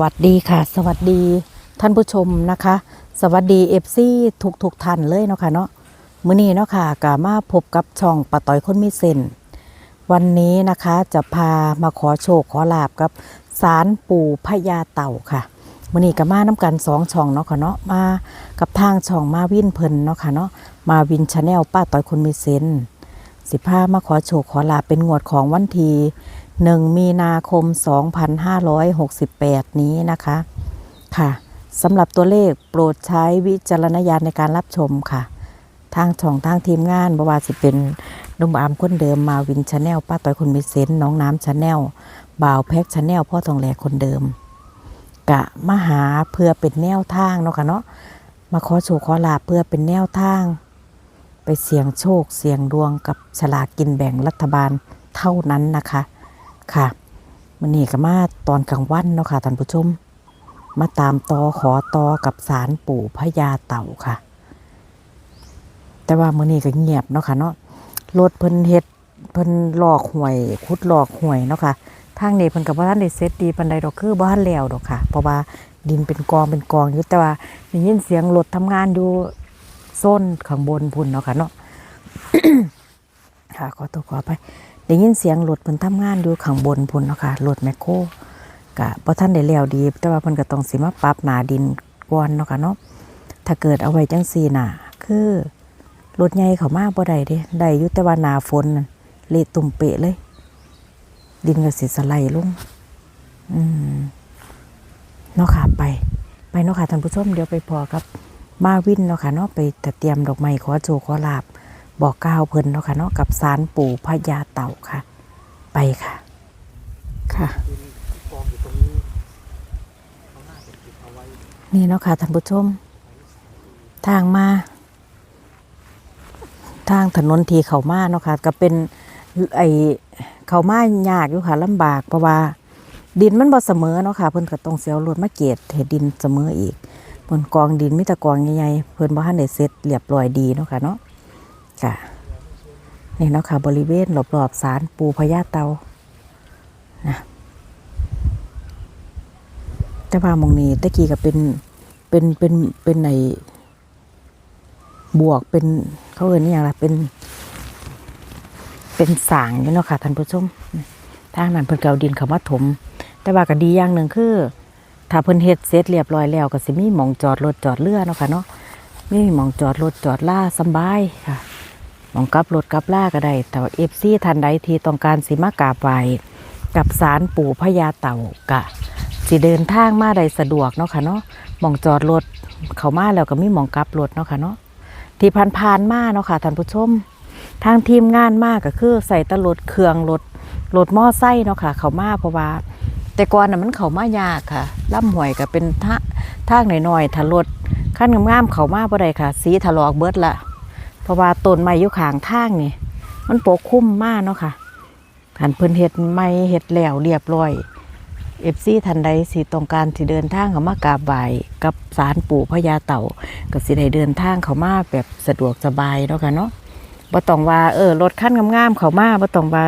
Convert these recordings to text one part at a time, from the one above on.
วัสดีค่ะ สวัสดีท่านผู้ชมนะคะ สวัสดีเอฟซีทุกทุกๆท่านเลยเนาะค่ะเนาะมื้อนี้เนาะค่ะกามาพบกับช่องปะต้อยคนมีเส้นวันนี้นะคะจะพามาขอโชคขอลาบกับสารปู่พญาเต่าค่ะมื้อนี้ก็มาน้กันสองช่องเนาะค่ะเนาะมากับทางช่องมาวินเพิ่นเนาะค่ะเนาะมาวินชาแนลป้าต้อยคนมีเส้นสิพามาขอโชคขอลาบเป็นงวดของวันที่ หนึ่งมีนาคม 2568 นี้นะคะค่ะสำหรับตัวเลขโปรดใช้วิจารณญาณในการรับชมค่ะ ทางช่องทางทีมงานบว่าสิเป็นนุ่มอามคนเดิมมาวินชาแนลป้าต้อยคนมีเซนน้องน้ำชาแนลบ่าวแพ็กชาแนลพ่อทองแหลคนเดิม กะมาหาเพื่อเป็นแนวทางเนาะค่ะเนาะมาขอโชคขอลาเพื่อเป็นแนวทาง ไปเสี่ยงโชคเสี่ยงดวงกับฉลากกินแบ่งรัฐบาลเท่านั้นนะคะ ค่ะมันนี่ก็มาตอนกลางวันเนาะค่ะท่านผู้ชม มาตามตอขอตอกับสารปู่พญาเต่าค่ะ แต่ว่ามื้อนี้ก็เงียบเนาะค่ะเนาะรถเพิ่นเฮ็ดเพิ่นหลอกหวยขุดหลอกหวยเนาะค่ะทางนี้เพิ่นก็บ่ทันได้เสร็จดีปานใดดอกคือบ่ทันแล้วดอกค่ะ เพราะว่าดินเป็นกองเป็นกองอยู่แต่ว่าได้ยินเสียงรถทำงานอยู่โซนข้างบนพุ่นเนาะค่ะเนาะค่ะขอตัวขอไป ได้ยินเสียงรถเพิ่นทำงานอยู่ข้างบนพุ่นเนาะค่ะรถแมคโครกะบ่ท่านได้แล้วดี แต่ว่าเพิ่นก็ต้องสิมาปรับหนาดินก่อนเนาะค่ะเนาะถ้าเกิดเอาไว้จังซี่น่ะ คือรถใหญ่เขามาบ่ได้เด้ได้อยู่แต่ว่าหน้าฝนนั่นเละตุ่มเปะเลย ดินก็สิสไลด์ลงอืมเนาะค่ะไป ไปเนาะค่ะท่านผู้ชมเดี๋ยวไปพอกับ มาวินเนาะค่ะเนาะไปแต่เตรียมดอกไม้ขอโชคขอลาบ บอกกล่าวเพิ่นเนาะค่ะเนาะกับศาลปู่พญาเต่าค่ะ ไปค่ะ ค่ะกองอยู่ตรงนี้เขาน่าจะเก็บเอาไว้นี่เนาะค่ะท่านผู้ชม ทางมา ทางถนนทีเขามาเนาะค่ะก็เป็นไอเขามายากอยู่ค่ะลำบากเพราะว่า ดินมันบ่เสมอเนาะค่ะเพิ่นก็ต้องเสียวรถมาเกตให้ดินเสมออีกบนกองดินมีแต่กองใหญ่ๆเพิ่นบ่ทันได้เสร็จเรียบร้อยดีเนาะค่ะเนาะ ค่ะ นี่เนาะค่ะบริเวณรอบๆศาลปูพญาเตานะแต่ว่าหมองนี้ตะกี้ก็เป็นเป็นเป็นเป็นในบวกเป็นเขาเอ่ยนี่อย่างไรเป็น เป็นสางนี่เนาะค่ะท่านผู้ชมทางนั้นเพิ่นเกาดินเขามาถม แต่ว่าก็ดีอย่างหนึ่งคือ ถ้าเพิ่นเฮ็ดเสร็จเรียบร้อยแล้วก็สิมีหมองจอดรถจอดเรือเนาะค่ะเนาะมีหมองจอดรถจอดล่าสบายค่ะ มองกับรถกับล่าก็ได้ แต่ว่าเอฟซีท่านใดที่ต้องการสิมากราบไหวกับสารปู่พญาเต่ากะสิเดินทางมาได้สะดวกเนาะค่ะเนาะหมองจอดรถเขามาแล้วก็มีหมองกลับรถเนาะค่ะเนาะที่ผ่านๆมาเนาะค่ะท่านผู้ชม ทางทีมงานมากก็คือใส่ตรถเครื่องรถรถมอไซค์เนาะค่ะ เขามาเพราะว่า แต่ก่อนน่ะมันเขามายากค่ะล่ำหวยก็เป็นทะทางหน่อยๆถ้ารถขั้นงามๆเขามาบ่ได้ค่ะ สีถลอกเบิดละ ราะว่าต้นไม้อยู่ข้างทางนี่ มันปกคลุมมากเนาะค่ะหันเพิ่นเฮ็ดไม้เฮ็ดแล้วเรียบร้อยเอฟซีทันใดสิต้องการสิเดินทางเขามากราบไหว้กับศาลปู่พญาเต่าก็สิได้เดินทางเขามาแบบสะดวกสบายเนาะค่ะเนาะบ่ต้องว่าเออรถคันงามๆเขามาบ่ต้องว่า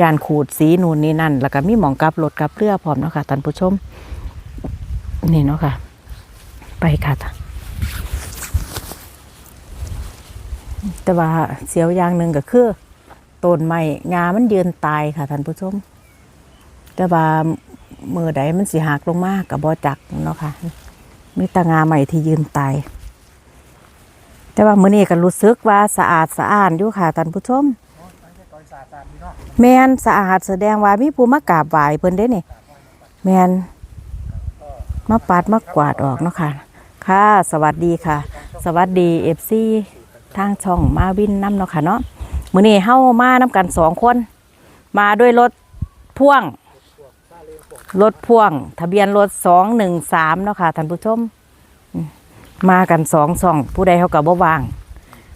ยานขูดสีนูนนี่นั่น แล้วก็มีหมองกับรถกับเรือพร้อมเนาะค่ะท่านผู้ชม นี่เนาะค่ะ ไปค่ะท่า แต่ว่าเสียวอย่างหนึ่งก็คือต้นไม้งามันยืนตายค่ะท่านผู้ชม แต่ว่ามือใดมันสิหักลงมากกับบ่จักเนาะค่ะ มีตางาใหม่ที่ยืนตายแต่ว่ามื้อนี้ก็รู้สึกว่าสะอาดสะอ้านอยู่ค่ะท่านผู้ชมแมนสะอาดแสดงว่ามีผู้มากราบไหว้เพิ่นเด้นี่แมนมาปัดมากวาดออกเนาะค่ะ ค่ะ สวัสดีค่ะ สวัสดี FC ทางช่องมาวินน้ำเนาะค่ะเนาะมื้อนี้เฮามานํกันสองคน มาด้วยรถพ่วง รถพ่วง ทะเบียนรถ213เนาะค่ะท่านผู้ชมอืมมากันสองสองผู้ใดเขาก็บ่ว่าง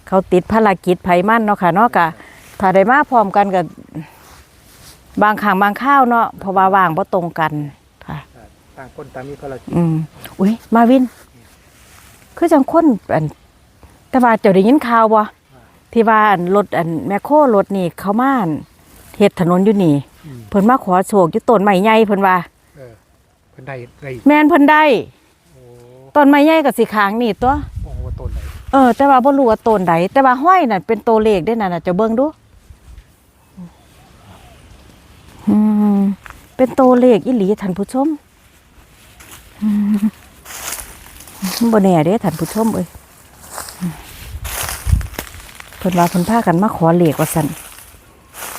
เขาติดภารกิจไผมันเนาะค่ะเนาะกะถ้าได้มาพร้อมกันกับบางครั้งบางข้าวเนาะเพราะว่าว่างบ่ตรงกันค่ะต่างคนต่างมีภารกิจอืมอุ้ยมาวิน คือจังคนอัน แต่ว่าเจ้าได้ยินข่าวบ่ที่ว่าอันรถอันแมคโครรถนี่เขามาอั่นเฮ็ดถนนอยู่นี่ อืม เพิ่นมาขอโชคอยู่ต้นไม้ใหญ่เพิ่นว่า เออเป็นได้ได้แม่นเพิ่นได้โอ้ต้นไม้ใหญ่ก็สิค้างนี่ตัว โอ้โหต้นไหนเออ แต่ว่าบ่รู้ว่าต้นใดแต่ว่าห้อยนั่นเป็นตัวเลขเด้นั่นน่ะจะเบิ่งดูอืมเป็นตัวเลขอีหลีท่านผู้ชมอืมบ่แน่เด้ท่านผู้ชมเอ้ยอืมเพิ่นว่าเพิ่นพากันมาขอเหลขว่าซั่น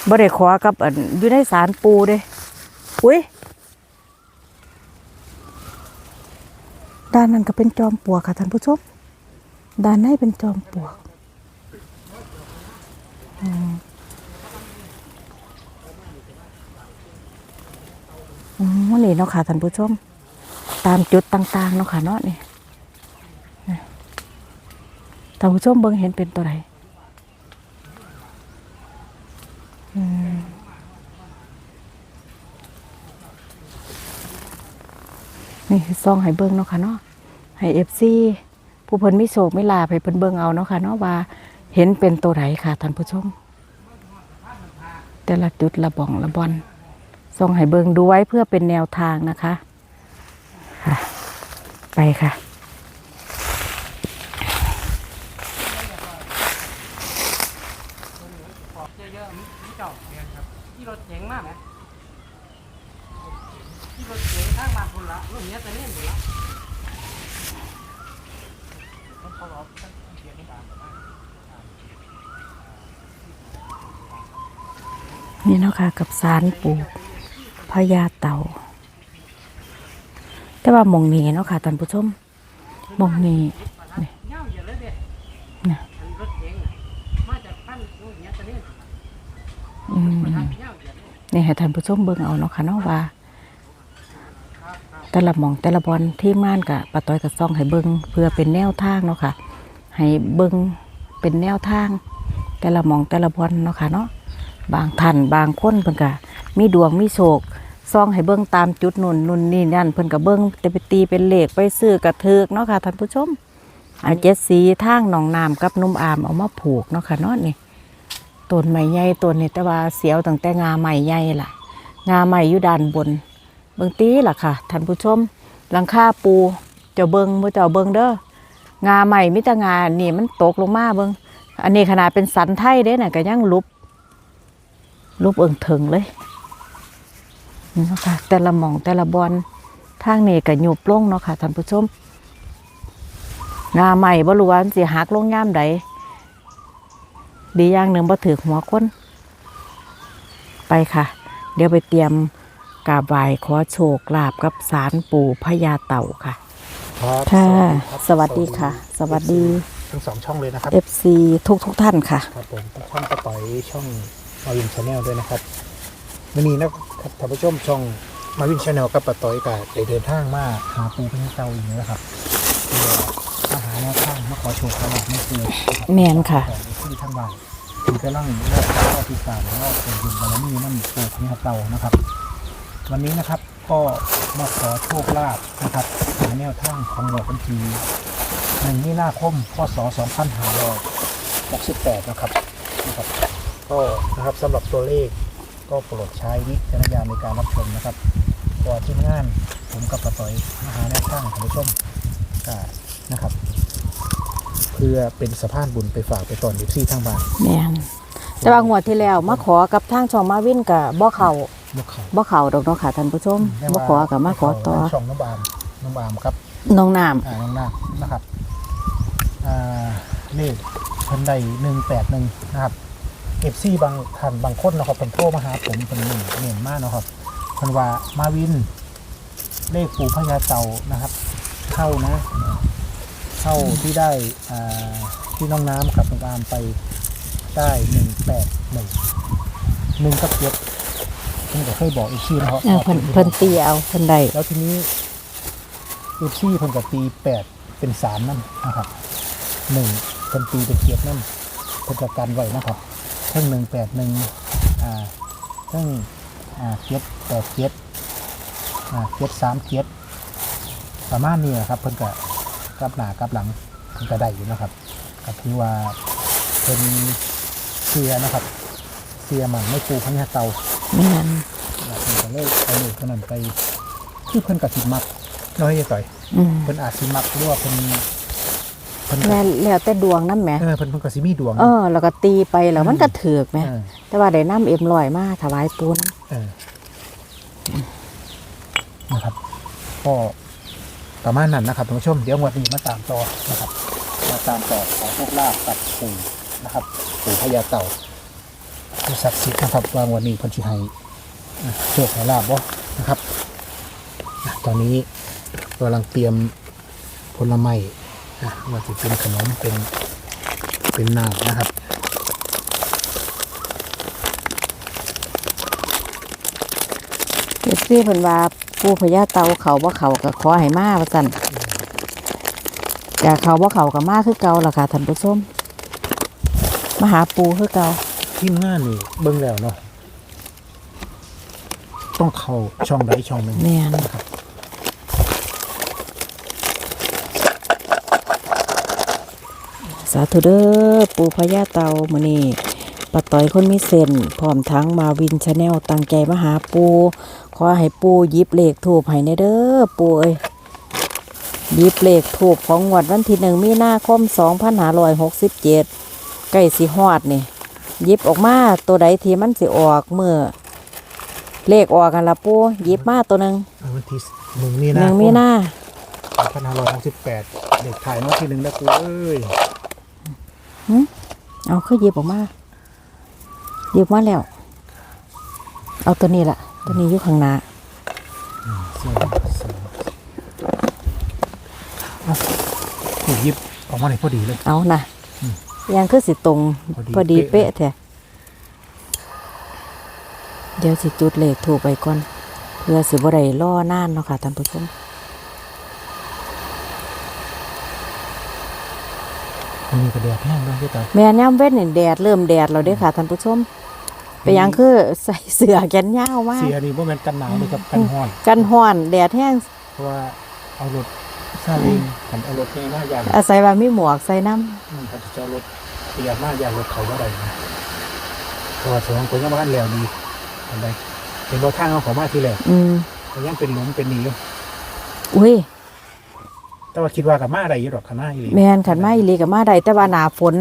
บ่ได้ขอกับอันอยู่ในศาลปูเด้อุ้ยด้านนั้นก็เป็นจอมปลวกค่ะท่านผู้ชมด้านในเป็นจอมปลวกอืมอืมนี่เนาะค่ะท่านผู้ชม ตามจุดต่างๆเนาะค่ะเนาะนี่นี่ท่านผู้ชมเบิ่งเห็นเป็นตัวไหนอืม นี่ซองให้เบิ่งเนาะค่ะเนาะให้เอฟซีผู้เพิ่นไมีโศกไม่ลาไปเพิ่นเบิ่งเอาเนาะค่ะเนาะว่าเห็นเป็นตัวไหนค่ะท่านผู้ชม แต่ละจุดละบ่องละบอนส่งให้เบิ่งดูไว้เพื่อเป็นแนวทางนะคะ ค่ะ ไปค่ะ ขอบเยอะๆมีเจ้าเนี่ยครับที่รถเจ๋งมากไหมที่รถเจ๋งข้างบ้านคนละรถเนี้ยแต่เนี่ยคนละเขาเขาเอาตั้งเสียงบ้านมา นี่เนาะ ค่ะ กับสารปู่พญาเต่า แต่ว่ามองนี้เนาะค่ะท่านผู้ชมมองนี้เนี่ยเด็ดนะอันรถเจ๋งน่ะมาจากพันรถเนี้ยแต่เนี่ยอืมทางเงี้ยวอย่าเลยนี่ให้ท่านผู้ชมเบิ่งเอาเนาะค่ะเนาะว่า แต่ละมองแต่ละบอลที่ม่านกับปะต้อยกับซ่องให้เบิ่งเพื่อเป็นแนวทางเนาะค่ะ ให้เบิ่งเป็นแนวทาง แต่ละมองแต่ละบอลเนาะค่ะเนาะ บางท่านบางคนเพิ่นก็มีดวงมีโชคซองให้เบิ่งตามจุดนุ่นนุ่นนี่นั่นเพิ่นก็เบิ่งจะไปตีเป็นเหลขไปซื้อกระเทือกเนาะค่ะท่านผู้ชมเอาเจ็ดสีทางหนองน้ำกับนุ่มอามเอามาผูกเนาะค่ะเนาะนี่ต้นไม้ใหญ่ต้นนี้แต่ว่าเสียวตั้งแต่งาใหม่ใหญ่ล่ะ งาใหม่อยู่ด้านบน เบิ่งตีล่ะค่ะท่านผู้ชมหลังคาปูเจ้าเบิงบ่เจ้าเบิงเด้องาใหม่มิตรงานนี่มันตกลงมาเบิงอันนี้ขนาดเป็นสันไทยเด้น่ะก็ยังลุบ ลุบเอิงถึงเลยนี่เนาะค่ะ แต่ละหม่องแต่ละบอนทางนี้ก็ยุบลงเนาะค่ะท่านผู้ชมงาใหม่บ่รู้ว่ามันสิหักลงย่ามใดดีอย่างหนึ่งบ่ถือหัวคนไปค่ะ เดี๋ยวไปเตรียมกราบไหว้ขอโชคลาภกับสารปู่พญาเต่าค่ะครับค่ะสวัสดีค่ะ สวัสดีทั้งสองช่องเลยนะครับ FC ทุกทุกๆท่านค่ะ ครับผมช่องกระต่อยช่อง มาวินชาแนลด้วยนะครับวันนี้นะครับท่านผู้ชมช่องมาวินชาแนลกับปะต่อยกับได้เดินทางมาหาปูพญาเตาอีกแล้วครับเพื่อมาหาแนวทางมาขอโชคขนาดไม่คือแม่นค่ะที่ทางบ้านคือกำลังเลือกข้อที่สามแล้วเป็นบุญบารมีนั่นปูพญาเตานะครับ วันนี้นะครับก็มาขอโชคลาภนะครับหาแนวทางของหลวงบัญชีหนึ่งมีนาคมพศ2568นะครับนะครับ ก็นะครับสำหรับตัวเลขก็โปรดใช้วิจารณญาณในการรับชมนะครับก่อนทีมงานผมกับปะต่อยมาหาแนวทางท่านผู้ชมก็นะครับ เพื่อเป็นสะพานบุญไปฝากไปตอนยิปซี่ทางบ้านแม่นแต่ว่างวดที่แล้วมาขอกับทางช่องมาวินกับบ่เขาลูกเขาบ่เขาดอกเนาะค่ะท่านผู้ชมบ่ขอกับมาขอต่อช่องน้องบามน้องบามครับน้องน้อ่าน้องนาคนะครับอ่าเลขเพันใดหนึ่งแปดหนึ่งนะครับ เอฟซีบางท่านบางคนนะครับเป็นโทรมาหาผมเป็นหนึ่งเน่นมากนาะครับเพันว่ามาวิน เลขปู่พญาเต่านะครับ เข้านะ เข้าที่ได้อ่าที่น้องน้ำครับน้องอามไปได้หนึ่งแปดหนึ่งหนึ่งกับเจ็ดผมก็เคยบอกอีกทีนะครับำเออเพิ่นเพิ่นตีเอาเพิ่นได้แล้วทีนี้เอฟซี่เพิ่นก็ตีแปดเป็นสามนั่นนะครับหนึ่งเพิ่นตีเป็นเกียรนั่นเพิ่นจะกันไว้นะครับ ทั้งหนึ่งแปดหนึ่งอ่าทั้งอ่าเจ็ดแปดเจ็ดอ่าเจ็ดสามเจ็ดประมาณนี้นะครับเพิ่นก็กลับหน้ากลับหลังเพิ่นก็ได้อยู่นะครับก็ถือว่าเป็นเสียนะครับ เสียหมันไม่ปูพญาเตาแม่นอยากเป็นก็เลยเอาเลขตัวนั้นไปคือเพิ่นกับสิมักน้อยต่อยอืมเพิ่นอาจสิมักหรือว่าเพิ่น เพิ่นก็แล้วแล้วแต่ดวงนำแหม เออเพิ่นเพิ่นก็สิมีดวงเออ แล้วก็ตีไปแล้วมันก็ถูกแหม เออแต่ว่าได้นำเอ็มลอยมาถวายปูนเออนะครับก็ประมาณนั้นนะครับท่านผู้ชมเดี๋ยวงวดนี้มาตามต่อนะครับ มาตามต่อขอโชคลาภกับปู่นะครับปู่พญาเต่าผู้ศักดิ์สิทธิ์นะครับว่างวันนี้เพันธิให้อะโชคให้ลาบบ่นะครับอะตอนนี้กำลังเตรียมผลไม้ นะว่าจะเป็นขนมเป็นเป็นน้ำนะครับเอฟซีเพิ่นว่าปูพญาเตาเขาบ่เขาก็ขอให้มาว่าซั่นอยากเขาบ่เขาก็มาคือเก่าล่ะค่ะท่านผู้ชมมาหาปูคือเก่าทีมงานนี่เบิ่งแล้วเนาะต้องเข้าช่องใดช่องหนึ่งแม่นนะครับ สาธุเด้อปูพญาเตามื้อนี้ปะต้อยคนมีเส้นพร้อมทั้งมาวินชาแนลตั้งใจมาหาปู ขอให้ปูหยิบเลขถูกให้ในเด้อปูเอ้ยหยิบเลขถูกของงวดวันที่หนึ่งมีนาคม2567ใกล้สิฮอดนี่หยิบออกมาตัวใดที่มันสิออกเมื่อเลขออกกันละปูหยิบมาตัวหนึ่งเอาวันที่หนึ่งมีหนานึ่งคมีนาพันห้าร้อยหกสิบแปดเด็กถ่ายน้องที่หนึ่งนะกูเอ้ย เอาคือหยิบออกมาหยิบมาแล้ว เอาตัวนี้ละตัวนี้อยู่ข้างหน้าสองสองเอาถูกยิบออกมาไหนพอดีเลย เอานะยังคือสิตรง พอดีพอดีเป๊ะเป๊ะแท้เดี๋ยวสิจุดเลขถูกไปก่อนเพื่อสิบ่ได้ล่อนานเนาะค่ะท่านผู้ชม อันนี้ก็แดดแห้งด้วยพี่ต่อยแม่ย่ำเว้นนี่แดดเริ่มแดดแล้วด้ค่ะท่านผู้ชมไปยังคือใส่เสื้อแขนยาวมากเสียนี่ว่ามันกันหนาวเลยกับกันห้อนกันห้อนแดดแห้งเพราะว่าเอารถซาเล้งกันเอารถเองหน้ายางอาศัยว่ามีหมวกใส่น้อืมเขาจะจอดรถเปียกหน้ายางรถเขาว่าไรนะเพราะว่าสองคนก็มากันแล้วดีอันใดเป็นรถทางเอาเขามาทีแรกำอืมแต่ยังเป็นหลุมเป็นหนีอยู่อุ้ย แต่ว่าคิดว่ากับมาอะไรอยู่ดอกข้างหน้าอีหลีแม่นขันมาอีหลีกับมาได้แต่ว่าหนาฝน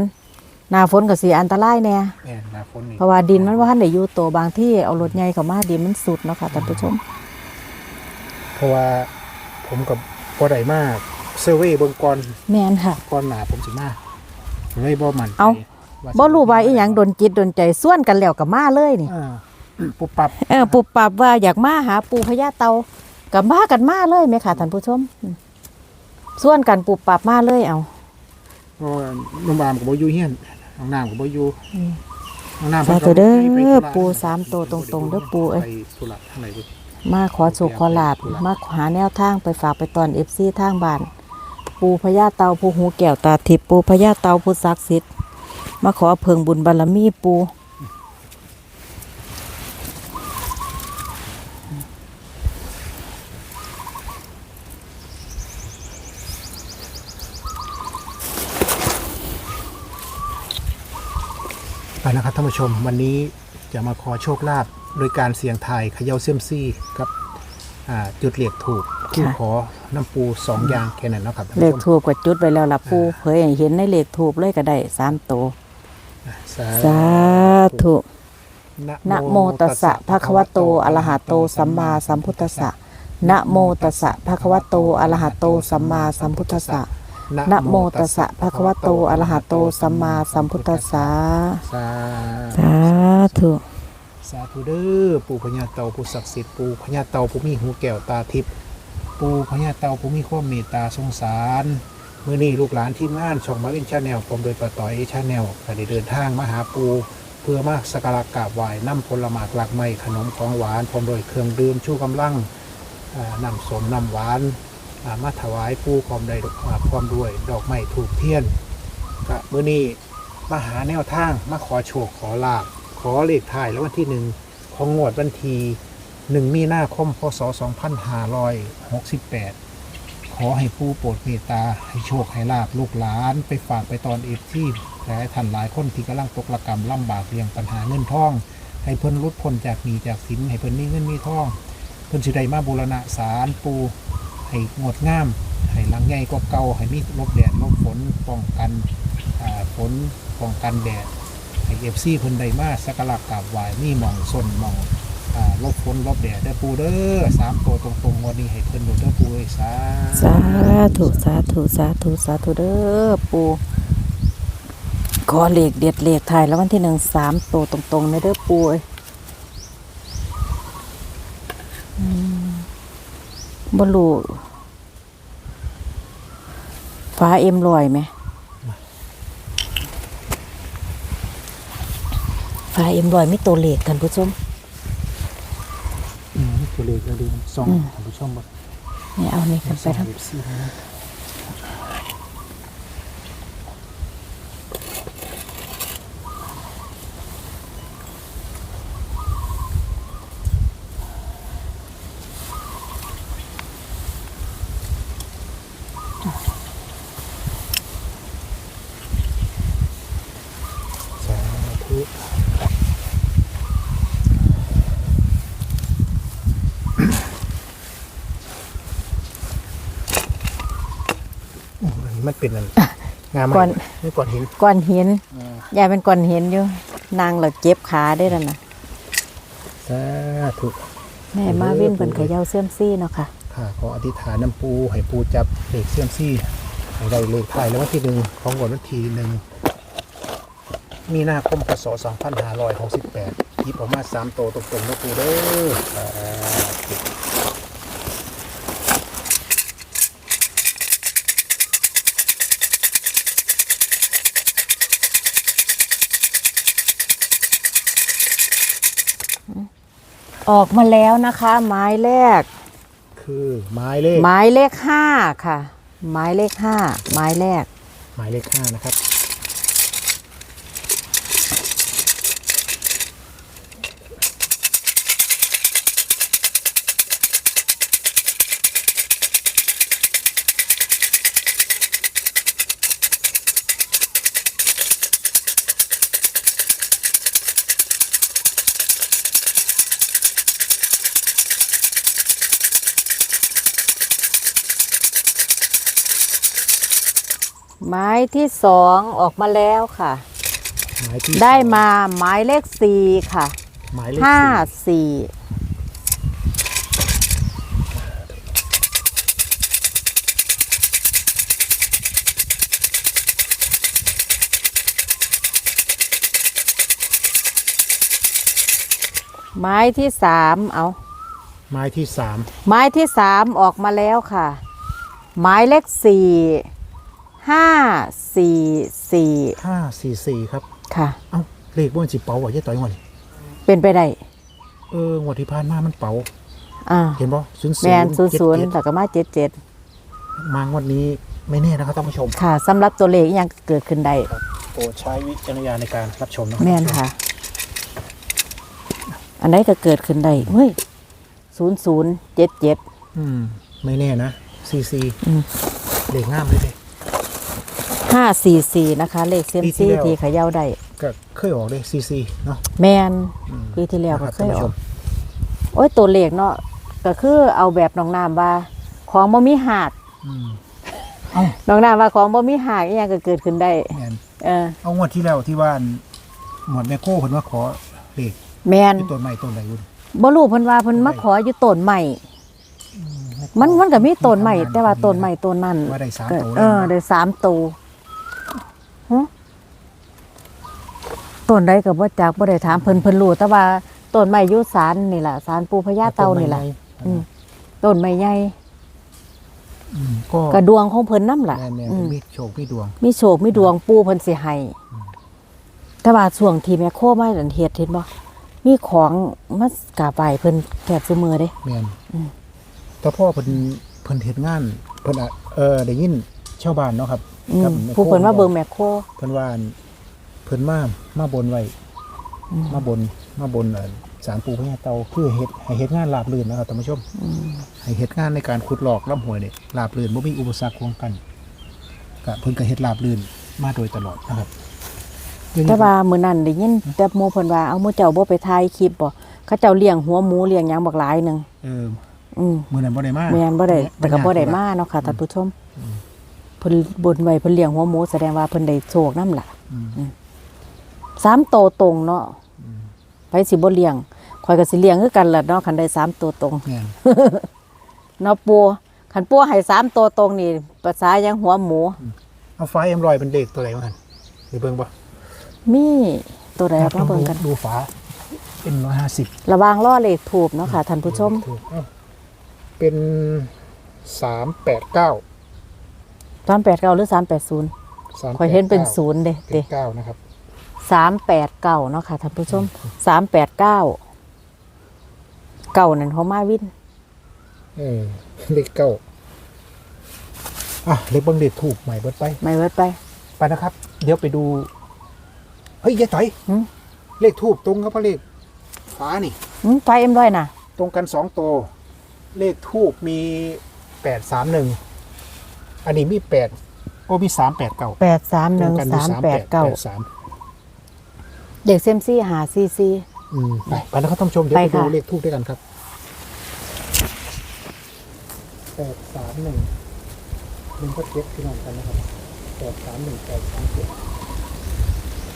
หนาฝนก็สิอันตรายแน่แม่นหนาฝนนี่เพราะว่าดินมันว่าทันได้อยู่โตบางที่เอารถใหญ่เข้ามาดินมันสุดเนาะค่ะท่านผู้ชม เพราะว่าผมกับพอได้มากเซอร์เวยเบิ่งก่อนแม่นค่ะ ก่อนหนาผมสิมาเลยบ่มันใจเอ้า ว่าบ่รู้ว่าอีหยังดนจิตดนใจส่วนกันแล้วกับมาเลยนี่ อ่าปุ๊บปับเออปุบปับว่าอยากมาหาปูพญาเตากับมากันมาเลยไหมค่ะท่านผู้ชมอืม ส่วนกันปุบปับมาเลยเอาเพราะว่าน้องบามกับบ่อยู่เฮียนน้องน้ำกับบ่อยู่อืมน้องน้ำสาธุเด้อไปธุระปูสามตัวตรงๆเด้อปูเอ้ย ไปธุระทางไหนบ่มาขอโชคขอลาบมาหาแนวทางไปฝากไปตอนเอฟซีทางบ้าน ปูพญาเตาผู้หูแก้วตาทิพย์ปูพญาเตาผู้ศักดิ์สิทธิ์มาขอเพิงบุญบารมีปู นะครับท่านผู้ชมวันนี้จะมาขอโชคลาภโดยการเสี่ยงทายเขย่าเซียมซี่ครับอ่าจุดเหลียกถูกคู่ขอน้ำปูสองอย่างแค่นั้นเนาะครับท่านเลผู้ขชมถูกกว่าจุดไปแล้วล่ะปูเผยให้เห็นในเลขถูกเลยก็ได้สามตัวสาสาธุ นะโมตัสสะภะคะวะโตอะระหะโตสัมมาสัมพุทธัสสะนะโมตัสสะภะคะวะโตอะระหะโตสัมมาสัมพุทธัสสะ นะโมตัสสะภะคะวะโตอะระหะโตสัมมาสัมพุทธัสสะสาสาธุสาธุเด้อปู่พญาเต่าผู้ศักดิ์สิทธิ์ปู่พญาเต่าผู้มีหูแก้วตาทิพย์ปู่พญาเต่าผู้มีความเมตตาสงสารมื่อนี้ลูกหลานทีมงานช่องมาวินชาแนลผมโดยปะต่อยชาแนลก็ได้เดินทางมาหาปู่เพื่อมาสักการะกราบไหว้น้ำผลหมากหลากไม้ขนมของหวานพร้อมโดวยเครื่องดื่มชูกำลังอ่านำสมนำหวานอ่า มาถวายปู่พร้อมได้อ่าพร้อมด้วย ดอกไม้ถูกเทียนก็มื่อนี้มาหาแนวทางมาขอโชคขอลาบขอเลขท้ายแล้ววันที่หนึ่งของงวดวันที่1มีนาคมพศ 2568 ขอให้ผู้โปรดเมตตา ให้โชคให้ลาบลูกหลาน ไปฝากไปตอนเอฟที่หลายท่านหลายคนที่กำลังตกระกรรมลำบากเรียงปัญหาเงินทอง ให้เพิ่นลดพ้นจากหนี้จากสินให้เพิ่นมีเงินมีทอง เพิ่นสิได้มาบูรณะศาลปู ให้งดงามให้ลังใหญ่กว่าเก่าให้มีลบแดดลบฝนป้องกันฝนป้องกันแดดให้เอฟซีเพิ่นได้มาสักการะกราบไหว้มีหม่องส้นหม่องลบฝนลบแดดได้อปูเด้อสามตัวตรงๆงวันนี้ให้เพิ่นดูเด้อปูเอ้ยสาสาธุสาธุสาธุสาธุเด้อปูขอเลขเด็ดเลขไทายแล้ววันที่หนึ่งสามตัวตรงๆในเด้อปูเอ้ บลูฟ้าเอ็มลอยไหมฟ้าเอ็มลอยไม่ตัวเลขท่านผู้ชมอืมตัวเลขเราดูสองอืมท่านผู้ชมบ่นี่เอานี่กันไปทเอฟซีนะสาธุโอ้อันนี้มันเป็นอันงามก่อน นี่ก่อนหินำก้อนหินยายเป็นก้อนหินอยู่ นางเราเจ็บขาได้แล้วนะสาธุแม่มาวินเป็นเขย่าเสื่อมซี่เนาะค่ะค่ะขออธิษฐานน้ำปูให้ปูจับเลขเซียมซี่ให้ได้เลขไทายแล้ววันที่หนึ่งของงวดวันที่หนึ่งมีนาคมพศ2568ที่ผมมาสามโตวตรงๆนะปูเด้อสาธุ ออกมาแล้วนะคะ ไม้แรก คือหมายเลขไม้เลขห้าค่ะ ไม้เลขห้าไม้แรก หมายเลขห้านะครับ ไม้ที่สองออกมาแล้วค่ะ หมายที่ได้สองมาไม้เลขสี่ค่ะหมายเลขห้าสี่สี่ไม้ที่สามเอา หมายที่สามไม้ที่สามออกมาแล้วค่ะไม้เลขสี่ ห้าสี่สี่ห้าสี่สี่ครับ ค่ะ เอ้าเลขบนสิเป๋าว่ะยายต่อยงวดนี่เป็นไปได้ เอองวดที่ผ่านมามันเป๋าอ่าเห็นป่ะศูนย์แมนศูนย์ศูนย์แต่ก็มาเจ็ดเจ็ดมางวดนี้ไม่แน่นะครับท่านผู้ชมค่ะสำหรับตัวเลขอิหยังเกิดขึ้นได้โปรดใช้วิจารณญาณในการรับชมนะแม่นค่ะ อันไหนก็เกิดขึ้นได้เฮ้ยศูนย์ศูนย์เจ็ดเจ็ดอืมไม่แน่นะซีซีอืม เลขงามเลยเด้ ห้าสี่สี่นะคะ เลขเซยมปีที่ซี่แล้วที่เขย่าได้ก็เคยออกเลยซีซีเนาะแมนอืมปีที่แล้วนะคก็รับเคท่านยผู้อชอกมโอ้ยตัวเลขเนาะก็คือเอาแบบน้องน้ำว่า ของบ่มีหาดอืมน้องน้ำว่าของบ่มีหาดอิหยังก็เกิดขึ้นได้แมนเออเอางวดที่แล้วที่ว่าหมวดแมคโครเพิ่นว่าขอเลขแมนที่ต้นไม้ต้นไหนวุ่นบ่รู้เพิ่นว่าเพิ่นมาขออยู่ต้นใหม่มันมันก็มีต้นใหม่แต่ว่าต้นใหม่ต้นนั้นว่าได้สามก็ตัวเออได้สามตัวฮะ ต้นใดก็บ่จักบ่ได้ถามเพิ่นเพิ่นรู้แต่ว่าต้นไม้อยู่ศาลนี่ล่ะศาลปู่พญาเต่านี่ล่ะอืมต้นไม้ใหญ่อืมก็กระดวงของเพิ่นนำล่ะแมนแมนอืมมีโชคมีดวง มีโชคมีดวงปู่เพิ่นสิให้แต่ว่าช่วงที่แม่โคมาดันเฮ็ดเห็นบ่มีของมากราบไหว้เพิ่นแทบซุมื้อเด้แมนอืมแต่พ่อเพิ่นเพิ่นเฮ็ดงาน เพิ่นอะเออได้ยินชาวบ้านเนาะครับ อืกับมแม่โคผู้เพิ่นมาเบิ่งแม่โคเพิ่นว่าเพิ่นมามาบนไว้ อืมมาบนมาบนเอ่อสารปูพญาเตาคือเฮ็ดให้เฮ็ดงานราบรื่นนะครับท่านผู้ชม อืมให้เฮ็ดงานในการขุดหลอกลำห้วยนี่ราบรื่นบ่มีอุปสรรคควงกันก็เพิ่นก็เฮ็ดราบรื่นมาโดยตลอดนะครับแต่ว่ามื้อนั้นได้ยินแต่หมู่เพิ่นว่าเอาหมู่เจ้าบ่ไปถ่ายคลิปบ่เขาเจ้าเลี้ยงหัวหมูเลี้ยงหยังบักหลายหนึงเอออืมมือนั้นบ่ได้มาแม่นบ่ได้แต่ก็บ่ได้ยมาเนาะค่ะท่านผู้ชมเพิ่นบนไว้เพิ่นเลี้ยงหัวหมูแสดงว่าเพิ่นได้โชคนํล่ะอืมสามโตวตรงเนาะไปสิบ่เลี้ยงข่อยก็สิเลี้ยงคือกันล่ะเนาะคันได้สามโตวตรงแม่นเนาะปูคันปูให้สามโตวตรงนี่ภาษายังหัวหมูเอาไฟเอ็มรอยเป็นเลขตัวไหนวะหั่นไปเบิ่งบ่มีตัวใดเอามาเบิ่งกันดูฝาเป็นร้อยห้าสิบระวังล่อเลขถูกเนาะค่ะท่านผู้ชมถูกเอ้าเป็น สามแปดเก้า389หรือ380สามข่อยเห็นเป็นศูนย์เด้เป็เด้นเก้านะครับ389เนาะค่ะท่านผู้ชม389เก่านั่นเขามาวินเออเลขเก้าอะเลขเบิ่งเลขถูกใหม่เบิดไปไม่เวิดไปไปนะครับ เดี๋ยวไปดู เฮ้ยยายต่อยหืมเลขทูบตรงกับพระเลขฟ้านี่อืมไฟเอ็มร้อยน่ะตรงกันสองตัวเลขทูบมีแปดสามหนึ่ง อันนี้มีแปดโอ้มีสามแปดเก้าแปดสามหนึ่งสามแปดเก้าสามเด็กเซยมซี่หาซีซี อืมไปไปนะครับท่านผู้ชมเดี๋ยวไปไปดูค่ะ เลขทูบด้วยกันครับแปดสามหนึ่งหนึ่งก็เจ็ดที่นอนกันนะครับแปดสามหนึ่งแปดสามเจ็ด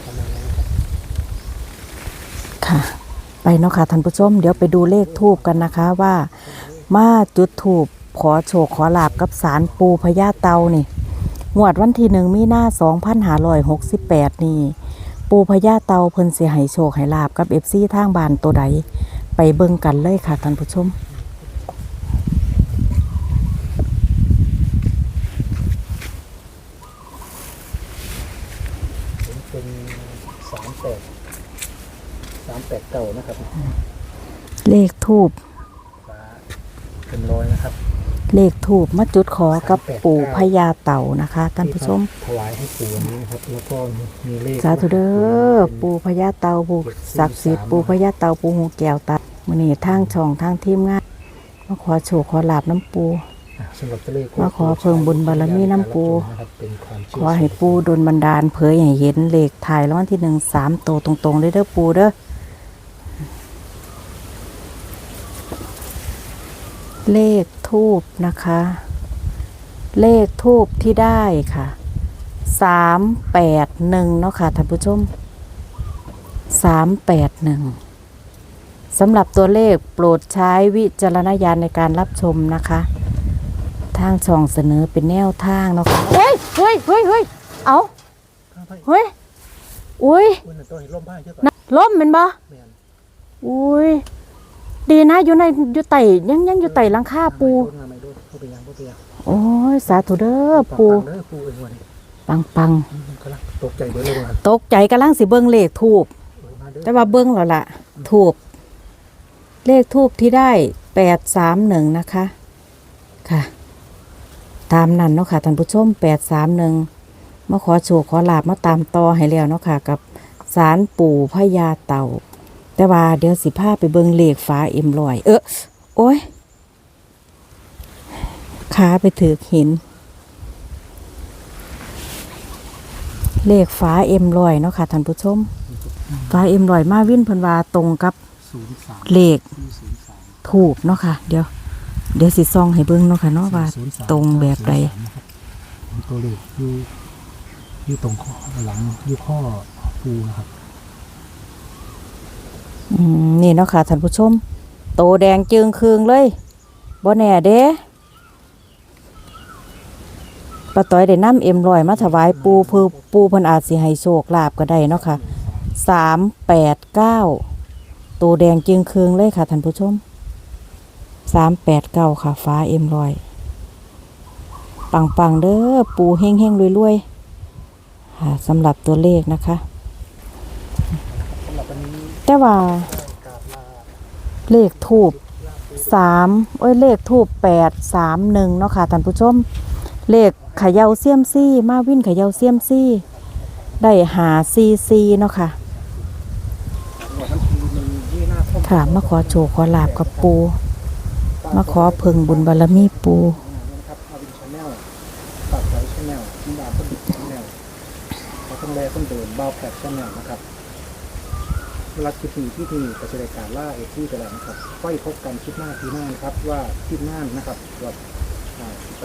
ประมาณนั้นนะครับค่ะ ไปเนาะค่ะท่านผู้ชม เดี๋ยวไปดูเลขทูบกันนะคะว่า มาจุดทูบ ขอโชคขอลาบกับสารปูพญาเตานี่งวดวันที่หนึ่งมีหน้าสองพันหาร้อยหกสิบแปดนี่ ปูพญาเตาเพิ่นสิให้โชคให้ลาบกับเอฟซีทางบ้านตัวใด ไปเบิ่งกันเลยค่ะท่านผู้ชมผมเป็นสามแปดสามแปดเก้านะครับ เลขทูบฟ้าเป็นร้อยนะครับ เลขทูบมาจุดขอกับปู่พญาเต่านะคะ ท่านผู้ชมถวายให้ปู่วันนี้นะครับแล้วก็มีเลขสาธุเด้อปู่พญาเต่าปู่ศักดิ์สิทธิ์ปู่พญาเต่าปู่หูแก้วตัดมื้อนี้ทางช่องทางทีมงานมาขอโชคขอลาบน้ำปูอะสำหรับตัวเลขมาขอเพิ่มบุญบารมีน้ำปู่นะครับเป็นความขเชื่อให้ปูดลบันดาลเผยให้เห็นเลขถ่ายรางวัลที่หนึ่งสามโตวตรงๆเลยเด้อปูเด้อ เลขทูบนะคะ เลขทูบที่ได้ค่ะสามแปดหนึ่งเนาะค่ะท่านผู้ชมสามแปดหนึ่งสำหรับตัวเลขโปรดใช้วิจารณญาณในการรับชมนะคะ ทางช่องเสนอเป็นแนวทางเนาะค่ะเฮ้ยเฮ้ยเฮ้ยเฮ้ยเอาเฮ้ยอุ้ยคุณตัวเห็นร่มผ้าใช่ปะน่ะล้มเป็นบ่แม่นอุ้ย ดีนะอยู่ในอยู่ไต่ยังยังอยู่ไต่หลังคาปูโดนมาไม่โดนเข้าไปยังเข้าไปยังโอ้ยสาธุเด้อปูปังๆเด้อปูเอ็นวันนี้ปังปังอืมกำลังตกใจเด้อเลยว่าตกใจกำลังสิเบิ้งเลขทูบเออมาเด้อแต่ว่าเบิ้งแล้วล่ะทูบเลขทูบที่ได้แปดสามหนึ่งนะคะ ค่ะ ตามนั้นเนาะค่ะท่านผู้ชมแปดสามหนึ่งมาขอโชคขอลาบมาตามต่อให้แล้วเนาะค่ะ กับสารปู่พญาเต่า แต่ว่าเดี๋ยวสิพาไปเบิงเลขฟ้าเอ็มลอย เออโอ้ยขาไปถือหิน เลขฟ้าเอ็มลอยเนาะค่ะท่านผู้ชม ฟ้าเอ็มลอยมาวิ่นเพันวาตรงกับศูนย์สามเลขศูนย์สามถูกเนาะค่ะ เดี๋ยว เดี๋ยวสิซองให้เบิ่งเนาะค่ะเนาะว่าศูนย์สามตรงแบบใดศูนย์สามนะครับตัวเลขอยู่อยู่ตรงข้อหลังอยู่ข้อปูนะครับอืม นี่เนาะค่ะท่านผู้ชม โตแดงจึงคืงเลยบ่แน่เด้ป้าต้อยได้น้ำเอ็มลอยมาถวายปูเพื่อปูพิ่นอาจสิให้โชคลาภก็ได้เนาะค่ะสามแปดเก้าโตแดงจึงคืงเลยค่ะท่านผู้ชมสามแปดเก้าค่ะ ฟ้าเอ็มลอย ปังปังๆเด้อปูเฮงเฮงๆรวยๆสำหรับตัวเลขนะคะ แต่ว่า เลขทูบสามเอ้ยเลขทูบแปดสามหนึ่งเนาะค่ะท่านผู้ชม เลขขยาเซียมซี่ มาวินขยาเซียมซี่ ได้หาซีซีเนาะค่ะ ค่ะมาขอโชคขอลาบกับปู มาขอเพึงบุญบารมีปูนะครับมาแนลปากไว้ชแนลที่ดาวต้นชแนลเราต้องแลต้องเดินเบาแผดชแนลนะครับ รับคลิปนี้ที่นี่ก็จะได้การล่าเอซี่ไปแล้วนะครับค่อยพบกันคลิปหน้าทีหน้านะครับว่าคลิปหน้านะครับว่าไป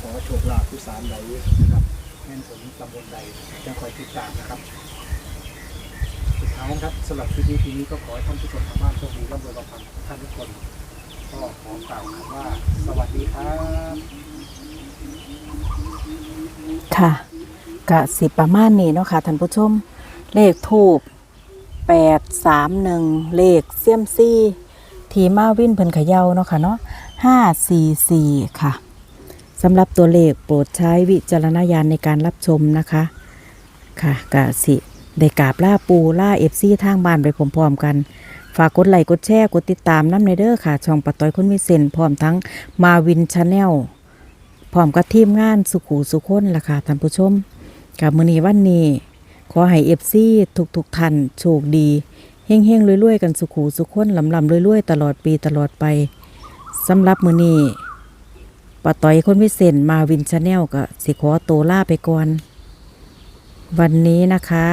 ขอโชคลาภที่ศาลใดนะครับแม่นผลตำบลใดจะคอยติดตามนะครับสุดท้ายครับสำหรับคลิปนี้ทีนี้ก็ขอให้ท่านผู้ชมทางบ้านโชคดีร่ำรวยรวยท่านทุกคน ก็ขอกล่าวว่าสวัสดีครับ ค่ะกะสิประมาณนี้เนาะค่ะท่านผู้ชม เลขทูบ แปดสามหนึ่งเลขเซียมซี่ทีมาวินเพิ่นเขย่าเนาะค่ะเนาะห้าสี่สี่ค่ะสำหรับตัวเลขโปรดใช้วิจารณญาณในการรับชมนะคะ ค่ะกะสิได้กราบล่าปูล่าเอฟซีทางบ้านไปพร้อมๆกัน ฝากกดไลค์กดแชร์กดติดตามน้ำในเด้อค่ะ ช่องปัตต้อยคนมีเซนพร้อมทั้งมาวินชาแนลพร้อมกับทีมงานสุขูสุขคนล่ะค่ะท่านผู้ชมกับมือนี้วันนี้ อให้เอฟซีทุกทุกๆท่านโชคดีเฮงเฮงๆรวยๆ กันสุขูสุขคนลำลำรวยๆ ตลอดปีตลอดไปสำหรับมือนี้ป้าต่อยคนพิเศษมาวินชาแนลก็สิขอโตวล่าไปก่อน วันนี้นะคะ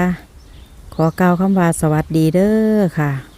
ขอกล่าวคำว่าสวัสดีเด้อค่ะ